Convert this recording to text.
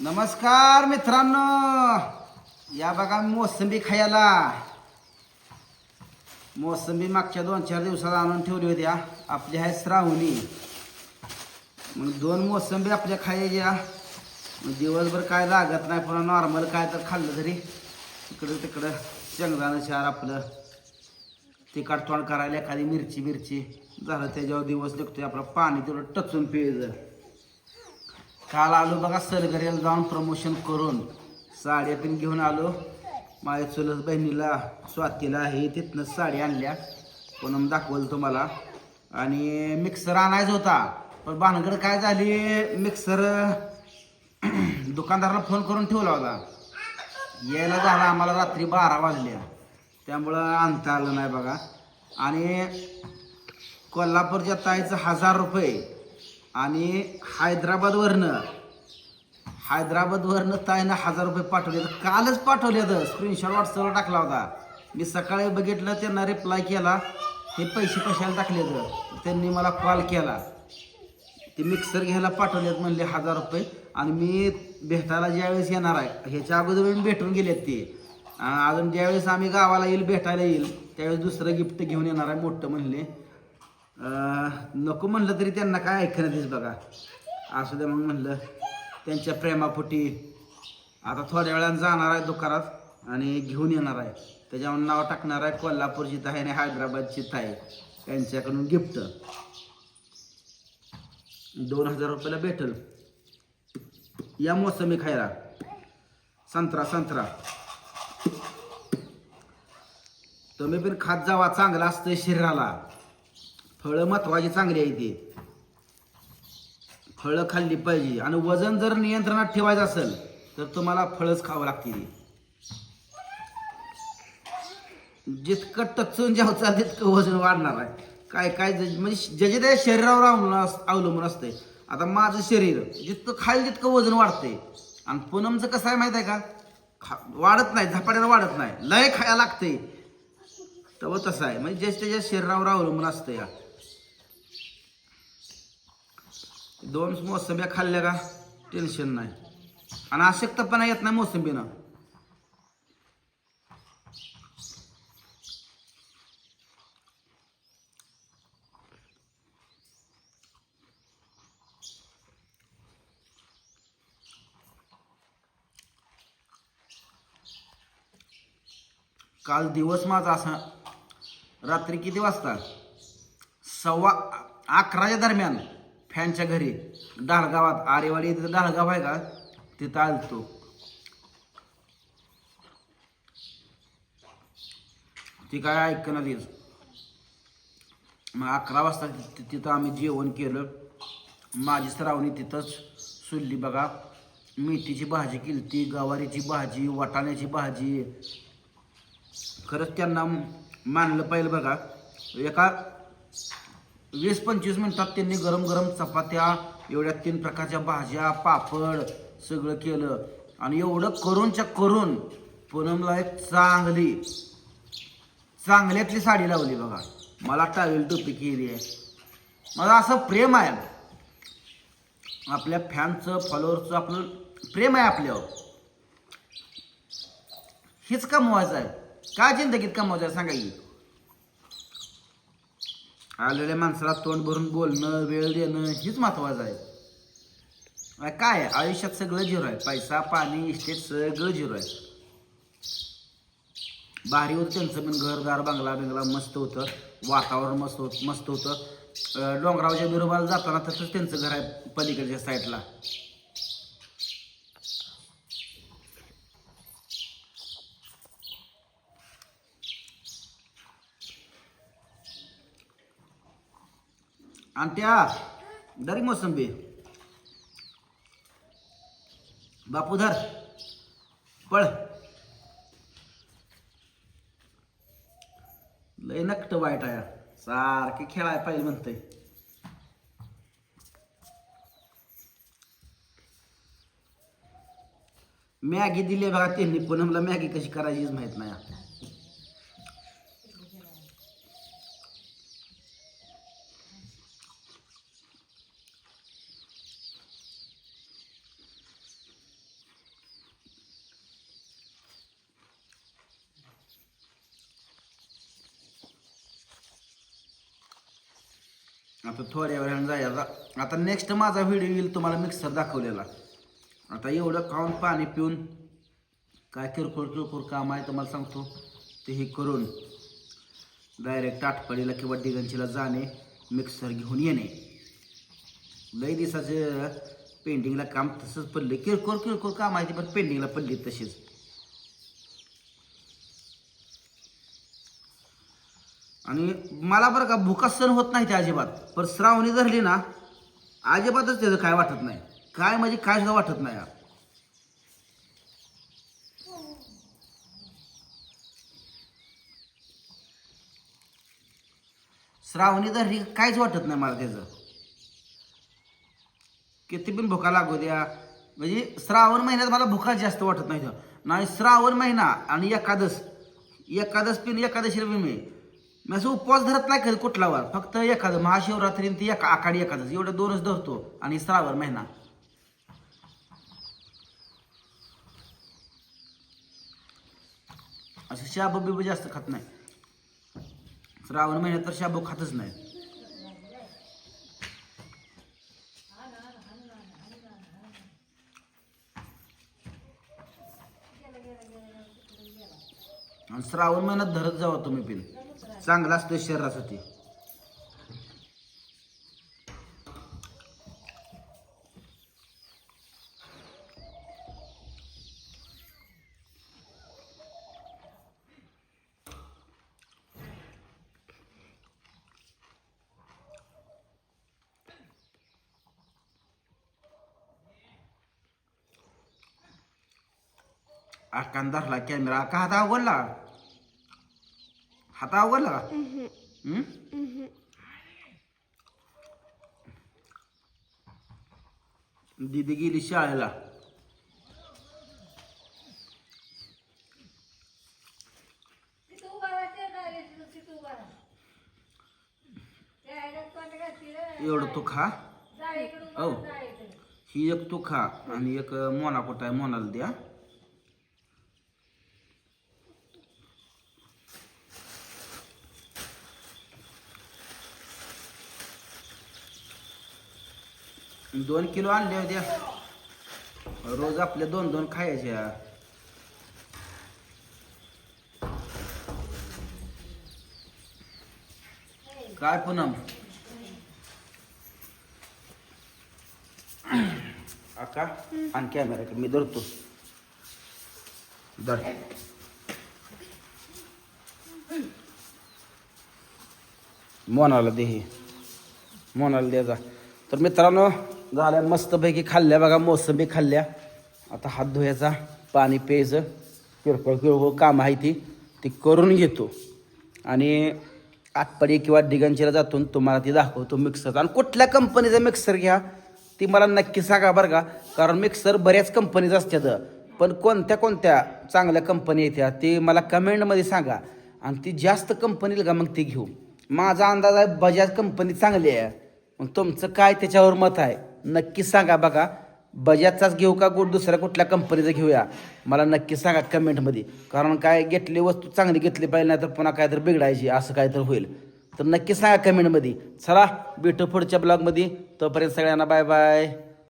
नमस्कार मित्रांनो. या बघा मोसंबी खायला. मोसंबी मागच्या दोन चार दिवसात आणून ठेवली होत्या आपली आहे श्रावणी. मग दोन मोसंबी आपल्या खायच्या मग दिवसभर काय लागत नाही पण नॉर्मल काय तर खाल्लं तरी. इकडं तिकडं शेंगदाणं चार आपलं. तिखट तोंड करायला एखादी मिरची मिरची झालं त्याच्यावर दिवस निघतोय आपलं पाणी तेवढं टचून पिळलं. काल आलो बघा सरगरीला जाऊन प्रमोशन करून. साड्या पण घेऊन आलो. माझ्या चुलत बहिणीला स्वातीला हे तिथनं साडी आणल्या. पूनम दाखवलं तुम्हाला. आणि मिक्सर आणायचा होता. पण भानगड काय झाली? मिक्सर दुकानदाराला फोन करून ठेवला होता. यायला झाला आम्हाला रात्री बारा वाजल्या. त्यामुळं आणता आलं नाही बघा. आणि कोल्हापूरच्या ताईचं हजार रुपये. आणि हैदराबादवरनं हैदराबादवरनं ताईनं हजार रुपये पाठवले तर कालच पाठवले तर स्क्रीनशॉट व्हॉट्सअपला टाकला होता. मी सकाळी बघितलं त्यांना रिप्लाय केला. हे पैसे कशाला टाकले तर त्यांनी मला कॉल केला. ते मिक्सर घ्यायला पाठवलेत म्हणले हजार रुपये. आणि मी भेटायला ज्यावेळेस येणार आहे ह्याच्या अगोदर मी भेटून गेलेत ते. अजून ज्यावेळेस आम्ही गावाला येईल भेटायला येईल त्यावेळेस दुसरं गिफ्ट घेऊन येणार आहे मोठं म्हणले. नको म्हणलं तरी त्यांना काय ऐकणं दिस बघा. असू द्या मग म्हणलं त्यांच्या प्रेमापोटी आता थोड्या वेळानं जाणार आहे दुकानात आणि घेऊन येणार आहे. त्याच्यावर नाव टाकणार आहे कोल्हापूरची ताई आणि हैदराबादची ताई त्यांच्याकडून गिफ्ट. दोन हजार रुपयाला भेटल. या मोसमी खायला. संत्रा संत्रा. तुम्ही पण खात जावा चांगला असतं शरीराला. फळं महत्वाची चांगली आहे ती. फळं खाल्ली पाहिजे. आणि वजन जर नियंत्रणात ठेवायचं असेल तर तुम्हाला फळंच खावं लागतील. जितकं टचून जेवचाल तितकं वजन वाढणार आहे. काय काय ज- म्हणजे ज्याच्या त्या शरीरावर अवलंबून अवलंबून असते आता माझं शरीर जितकं खाईल तितकं वजन वाढते आणि पूनमचं कसं आहे माहीत आहे का? खा वाढत नाही झपाट्यानं वाढत नाही. लय खायला लागते तर तसं आहे. म्हणजे ज्याच्या त्याच्या शरीरावर अवलंबून असतं या दोन मोसंब्या खाल्ल्या का? टेन्शन नाही. आणि अशक्तपणा येत नाही मोसंबीनं. काल दिवस माझा असा. रात्री किती वाजता? सव्वा अकराच्या दरम्यान. फॅनच्या घरी डाळगावात आरेवाडी इथं डाळगाव आहे का? तिथं आलतो. ती काय ऐकणार तीच मग अकरा वाजता तिथं आम्ही जेवण केलं. माझी श्रावणी तिथंच सुल्ली बघा. मेथीची भाजी केली ती गवारीची भाजी वाटाण्याची भाजी. खरंच त्यांना मानलं पाहिजे बघा. एका वीस पंचवीस मिनिटात त्यांनी गरम गरम चपात्या एवढ्या तीन प्रकारच्या भाज्या पापड सगळं केलं. आणि एवढं करूनच्या करून पूनमला एक चांगली चांगल्यातली साडी लावली बघा. मला टावेल टोपी केली आहे. मला असं प्रेम आहे. आपल्या फॅनचं फॉलोअरचं आपलं प्रेम आहे आपल्यावर. हेच कमवायचं आहे. काय जिंदगीत कमवायचं आहे? सांगा आलेल्या माणसाला तोंड भरून बोलणं वेळ देणं हीच महत्वाचं आहे. काय? आयुष्यात सगळं झिरो आहे. पैसा पाणी इस्टेट सगळं झिरो आहे. भारी होतं त्यांचं पण घरदार बंगला बिंगला मस्त होतं. वातावरण मस्त होत मस्त होतं. डोंगरावच्या बिरोबाला जाताना तसंच त्यांचं घर आहे पलीकडच्या साईडला आणत्या दरी मोसंबी. बापूधर पळ. लय नकट वाईट आहे. सारखे खेळाय पाहिजे म्हणते मॅगी दिली बघा त्यांनी. पूनमला मॅगी कशी करायचीच माहीत नाही. आता थोड्या वेळानं जायचा आता नेक्स्ट माझा व्हिडिओ येईल तुम्हाला मिक्सर दाखवलेला. आता एवढं खाऊन पाणी पिऊन काय किरकोळ किरकोळ काम आहे तुम्हाला सांगतो. ते हे करून डायरेक्ट आटपाडीला किंवा डिगंचीला जाणे मिक्सर घेऊन येणे. लई दिसाचं पेंटिंगला काम तसंच पडले किरकोळ किरकोळ काम आहे ते पण पेंटिंगला पडली तशीच आणि मला बरं का भुका सण होत नाही ते अजिबात. पण श्रावणी धरली ना अजिबातच त्याचं काय वाटत नाही. काय म्हणजे काय सुद्धा वाटत नाही. यार. श्रावणी धरली काहीच वाटत नाही मला त्याचं. किती पण भुका लागू द्या. म्हणजे श्रावण महिन्यात मला भुका जास्त वाटत नाही. नाही श्रावण महिना आणि एकादश एकादश पिन एकादशीला बी मी. मी असं उपवास धरत नाही कधी कुठला वार फक्त एखादं महाशिवरात्री ते ती एका आखाडी एकादश एवढं दोनच धरतो आणि श्रावण महिना. असं शाबू बिबू जास्त खात नाही. श्रावण महिन्यात तर शाबू खातच नाही. आणि श्रावण महिन्यात धरत जावा तुम्ही पिन चांगला असतो शरीरासाठी. आकान कॅमेरा का हात आवडला? हात अवघडला का? हम्म? दीदी गेली शाळेला. एवढं तू खा. हो ही एक तू खा आणि एक मोना कुठं आहे मोनाला द्या. दोन किलो आणले होत्या रोज आपल्या दोन दोन खायच्या. काय पुनम? अका आणि कॅमेरा मी धरतो. धर. मोनाला दे मोनाला मोनाला द्यायचा तर मित्रांनो झाल्या मस्तपैकी खाल्ल्या बघा मोसंबी खाल्ल्या. आता हात धुवायचा पाणी प्यायचं किरकोळ किरकोळ काम आहे ती ती करून घेतो. आणि आटपाडी किंवा डिगंचीला जातो आणि तुम्हाला ती दाखवतो मिक्सर आणि कुठल्या कंपनीचा मिक्सर घ्या ती मला नक्की सांगा बरं का. कारण मिक्सर बऱ्याच कंपनीज असतात. पण कोणत्या कोणत्या चांगल्या कंपनी येत्या ते मला कमेंटमध्ये सांगा. आणि ती जास्त कंपनीला का मग ती घेऊ. माझा अंदाज आहे बजाज कंपनी चांगली आहे. मग तुमचं काय त्याच्यावर मत आहे? नक्की सांगा बघा बजाजचाच घेऊ का गुड दुसऱ्या कुठल्या कंपनीचं घेऊया? मला नक्की सांगा कमेंटमध्ये कारण काय घेतली वस्तू चांगली घेतली पाहिजे नाही तर पुन्हा काय तर बिघडायची असं काय तर होईल. तर नक्की सांगा कमेंटमध्ये चला भेटू पुढच्या ब्लॉगमध्ये तोपर्यंत सगळ्यांना बाय बाय